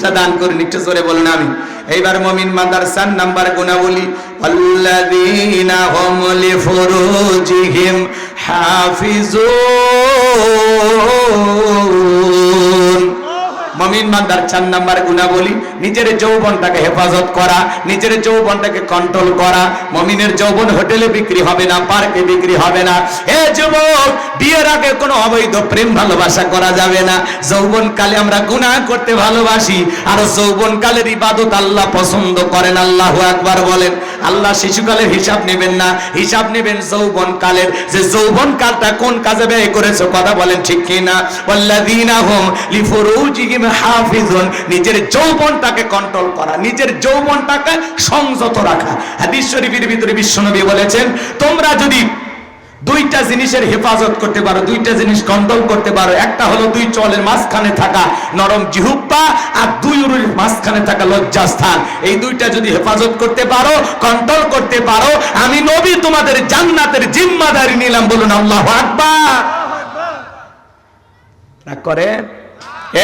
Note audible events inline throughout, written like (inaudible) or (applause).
বুঝটা দান করুন, একটু জোরে বলুন আমি এইবার মমিন মাদার সান নাম্বার গুণাবলী, আল্লাযীনা হুম লিফুরুজিহিম হাফিজুন। মমিন মান্দার চার নাম্বার গুণাবলী, নিজের যৌবনটাকে হেফাজত করা, নিজের যৌবনটাকে কন্ট্রোল করা, মমিনের যৌবন হোটেলে বিক্রি হবে না, পার্কে বিক্রি হবে না। হে যুবক, বিয়ের আগে কোনো অবৈধ প্রেম ভালোবাসা করা যাবে না। যৌবন কালে আমরা গুনাহ করতে ভালোবাসি, আর যৌবন কালের ইবাদত আল্লাহ পছন্দ করেন। আল্লাহ একবার বলেন আল্লাহ শিশুকালের হিসাব নেবেন না। হিসাব নেবেন যৌবন কালের যে যৌবন কালটা কোন কাজে ব্যয় করেছ কথা বলেন ঠিক কিনা? ওয়াল্লাযীনা হুম লিফুরুজিহিম হাফিজুন নিজের যৌবনটাকে কন্ট্রোল করা, নিজের যৌবনটাকে সংযত রাখা। হাদিস শরীফের ভিতরে বিশ্বনবী বলেছেন, তোমরা যদি দুইটা জিনিসের হেফাজত করতে পারো, দুইটা জিনিস কন্ট্রোল করতে পারো। একটা হলো দুই চলের মাঝখানে থাকা নরম জিহুব্বা আর দুই উরুর মাঝখানে থাকা লজ্জাস্থান। এই দুইটা যদি হেফাজত করতে পারো কন্ট্রোল করতে পারো, আমি নবী তোমাদের জান্নাতের জিম্মাদারি নিলাম বলুন, আল্লাহ আকবার। করে?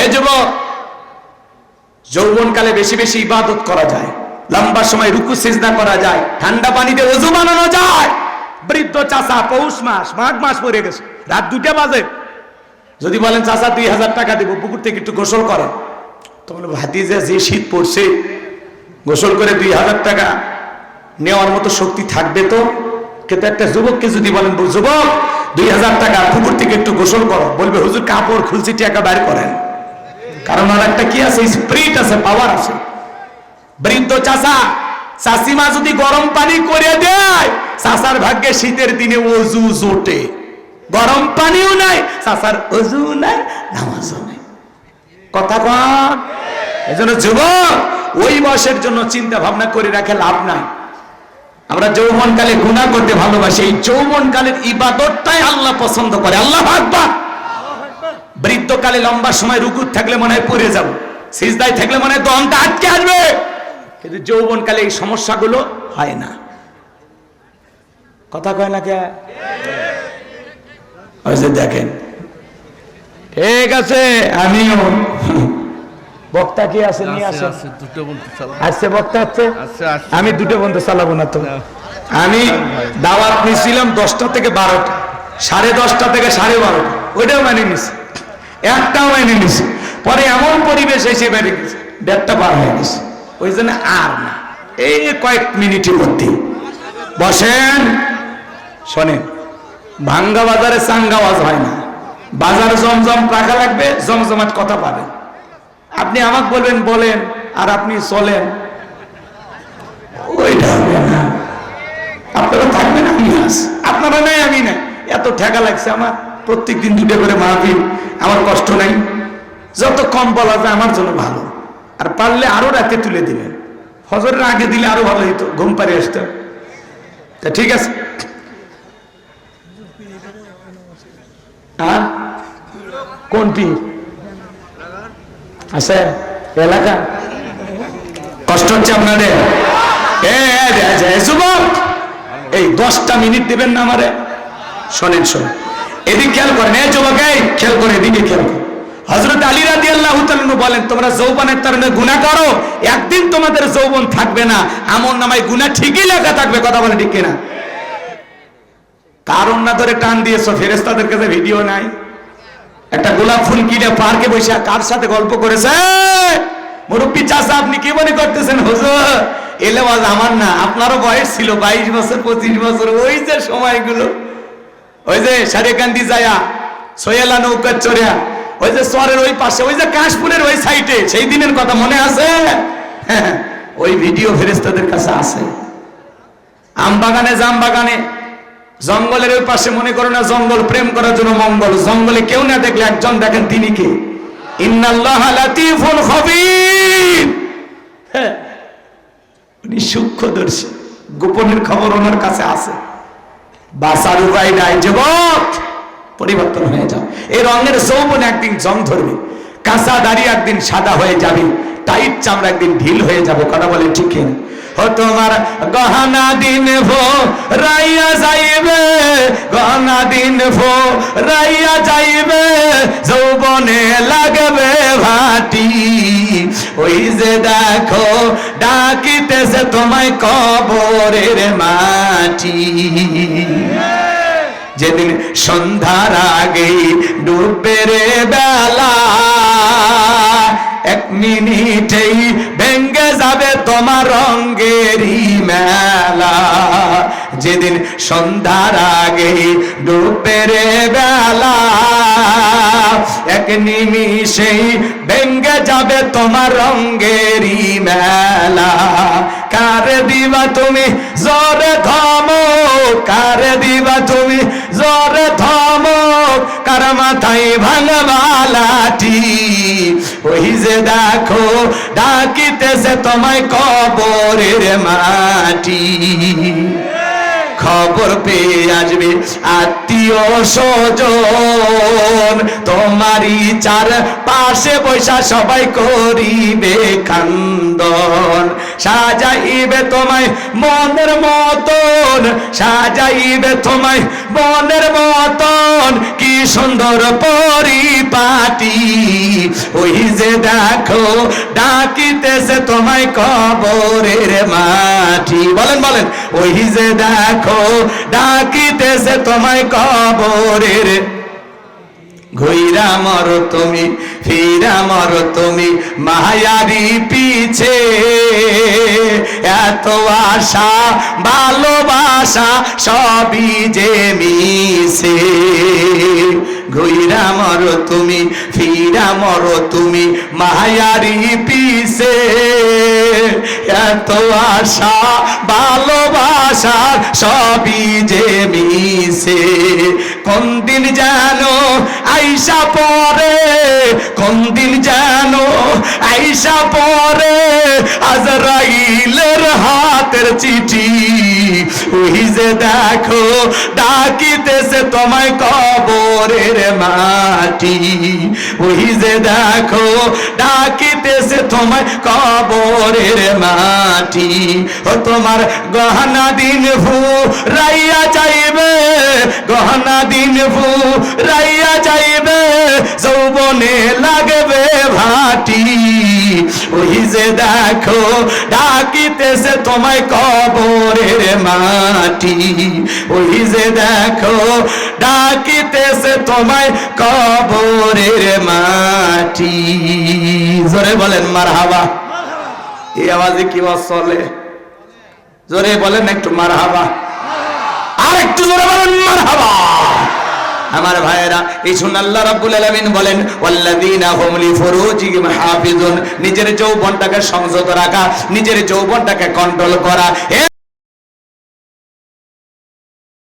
এ যুবক, যৌবনকালে বেশি বেশি ইবাদত করা যায়, লম্বা সময় রুকু সিজদা করা যায়, ঠান্ডা পানিতে ওযু বানানো যায়। বৃদ্ধ চাষা পৌষ মাস, মাঘ মাস পড়ে গেছে। রাত দুটা বাজে। যদি বলেন চাষা দুই হাজার টাকা দেবো, পুকুর থেকে একটু গোসল করেন। তো বলে, ভাতিজা, যে শীত পড়ছে, গোসল করে দুই হাজার টাকা নেওয়ার মতো শক্তি থাকবে তো? কিন্তু একটা যুবককে যদি বলেন, যুবক, দুই হাজার টাকা, পুকুর থেকে একটু গোসল করো। বলবে, হুজুর, কাপড় খুলছি, টাকা বাইর করেন। কারণ আর একটা কি আছে? স্প্রিট আছে, পাওয়ার আছে। বৃদ্ধ চাষা চাষিমা যদি গরম পানি করে দেয় চাষার ভাগ্যে শীতের দিনে অজু জোটে। গরম পানিও নাই চাষার অজু নাই, নামাজও নাই। কথা কন? এজন্য যুবক, ওই বয়সের জন্য চিন্তা ভাবনা করে রাখে লাভ নাই। আমরা যৌবনকালে গুণা করতে ভালোবাসি, এই যৌবনকালের ইবাদতটাই আল্লাহ পছন্দ করে। আল্লাহ ভাগবা বৃদ্ধকালে লম্বা সময় রুকুত থাকলে মনে হয় পড়ে যাব, সিজদায় থাকলে মনে হয় দমটা আটকে আসবে। কিন্তু যৌবনকালে এই সমস্যাগুলো হয় না। কথা কয় না কে? দেখেন। ঠিক আছে আমিও। বক্তা কি আছে নিয়ে। আসছে বক্তা আছে। আমি দুটো বন্ধু চালাবো না তো। আমি দাওয়াত নিয়েছিলাম দশটা থেকে বারোটা সাড়ে দশটা থেকে সাড়ে বারোটা। ওইটাও মানে নিছি। একটাও মানে নিছি। পরে এমন পরিবেশ এসে বেড়ে গেছে দেড়টা বার হয়ে গেছে। ওই জন্য আর না। এই কয়েক মিনিটের মধ্যে। বসেন। শোনেন, ভাঙ্গা বাজারে চাঙ্গা আওয়াজ হয় না। বাজার জমজম, টাকা লাগবে, জমজমাট কথা পাবেন। আপনি আমাকে বলবেন, বলেন, আর আপনি চলেন। ওইটা হবে না। আপনারা থাকবেন আমি আস আপনারা নাই, আমি নাই। এত ঠেকা লাগছে আমার। প্রত্যেক দিন দুটো করে মাহফিল। আমার কষ্ট নাই। যত কম বলা যায়, আমার জন্য ভালো। আর পারলে আরও রাতে তুলে দিবেন ফজরের আগে দিলে আরও ভালো হতো ঘুম পারে আসতে। তা ঠিক আছে। হ্যাঁ কোন পীর আছে এলাকা? কষ্ট হচ্ছে আপনাদের? যুবক! এই দশটা মিনিট দেবেন না আমারে? শোনেন শোনেন। এদিক খেয়াল করেন, এ যুবক, এই খেয়াল করে এদিকে খেয়াল করেন। হজরত আলী রাজি আল্লাহ বলেন, তোমরা যৌবনের কারণে গুণা করো, একদিন তোমাদের যৌবন থাকবে না। আমন নামায় গুণা ঠিকই লেখা থাকবে, কথা বলে ঠিক কিনা? কারণ না ধরে টান দিয়েছ ফেরেস্তাদের কাছে ভিডিও নাই। একটা গোলাপ ফুল কিনে পার্কে বসে কার সাথে গল্প করেছে? মুরব্বী চাষা আপনি কি মনে করতেছেন, হুজুর এলে বাজ আমার না, আপনারও বয়স ছিল, বাইশ বছর, পঁচিশ বছর, ওই যে সময়গুলো। ওই যে সারেকান্দি যায়া, সোয়েলা নৌকা চড়িয়া ওই যে চরের ওই পাশে ওই যে কাশপুরের ওই সাইডে সেই দিনের কথা মনে আছে? (laughs) ওই ভিডিও ফেরেস্তাদের কাছে আছে। আম বাগানে জাম বাগানে জঙ্গলের ওই পাশে মনে করো না জঙ্গল প্রেম করার জন্য মঙ্গল জঙ্গলে কেউ না দেখলে একজন দেখেন তিনি কে? হ্যাঁ, উনি সূক্ষ্মদর্শী গোপনের খবর ওনার কাছে আছে। বাসার উপায় নাই যুবক! পরিবর্তন হয়ে যাও। এই রঙের যৌবন একদিন জং ধরবে। কাঁচা দাড়ি একদিন সাদা হয়ে যাবে। টাইট চামড়া একদিন ঢিল হয়ে যাবে। কথা বলে ঠিক ও তোমার গহনা দিন ভো, রাইয়া যাইবে। গহনা দিন ভো, রাইয়া যাইবে। যৌবনে লাগবে ভাটি। ওই যে দেখো, ডাকিতেছে তোমায় কবরের মাটি। যেদিন সন্ধ্যার আগে ডুববে রে বেলা এক মিনিটেই ভেঙ্গে যাবে তোমার রঙ্গেরই মেলা যেদিন সন্ধ্যার আগে ডুববে রে বেলা এক নিমিষেই ভেঙ্গে যাবে তোমার রঙ্গেরই মেলা। কারে দিবা তুমি? জোরে ধমক। কারে দিবা তুমি? জোরে ধমক। কার মাথায় ভাঙবা লাঠি ওই যে দেখো, ডাকিতেছে তোমায় কবরের মাটি। খবর পেয়ে আসবে আত্মীয় স্বজন। তোমারই চার পাশে পয়সা সবাই করিবে খান্দন। সাজাইবে তোমায় মনের মতন সাজাইবে তোমায় মনের মতন। কি সুন্দর পরিপাটি। ওই যে দেখো, ডাকিতেছে তোমায় কবরের মাটি। বলেন বলেন, ওই যে দেখো, ডাকিতেছে তোমায় কবরের ঘুইরা মর তুমি, ফিরা মর তুমি মায়ারি পিছে। এত আশা, ভালোবাসা সবই যে মিশে। ঘুইরা মরো তুমি, ফিরা মরো তুমি, মায়ারি পিছে এত আশা ভালোবাসা সবই যে মিশে। কোন দিন জানো আইসা পরে কোন দিন জানো আইসা পরে আজরাইলের হাতের চিঠি। ওই যে দেখো, ডাকিতেছে তোমায় কবরের মাটি। ওই যে দেখো, ডাকিতেছে তোমায় কবরের মাটি। ও তোমার গহনা দিন ভু রাইয়া চাইবে গহনা দিন ভু রাইয়া যাইবে, যৌবনে লাগবে ভাটি। ওই যে দেখো, ডাকিতেছে তোমায় কবরের মাটি। ওই যে দেখো, ডাকিতেছে তোমায় কবরের মাটি। জোরে বলেন মার হাবা এই আওয়াজে কি চলে? জোরে বলেন একটু মার হাবা একটু জোরে বলেন মার আমার ভাইয়েরা, এই শুনে আল্লাহ রাব্বুল আলামিন বলেন, ওয়াল্লাযীনা হুম লিফুরুজিহিম হাফিজুন। নিজের যৌবনটাকে সংযত রাখা, নিজের যৌবনটাকে কন্ট্রোল করা।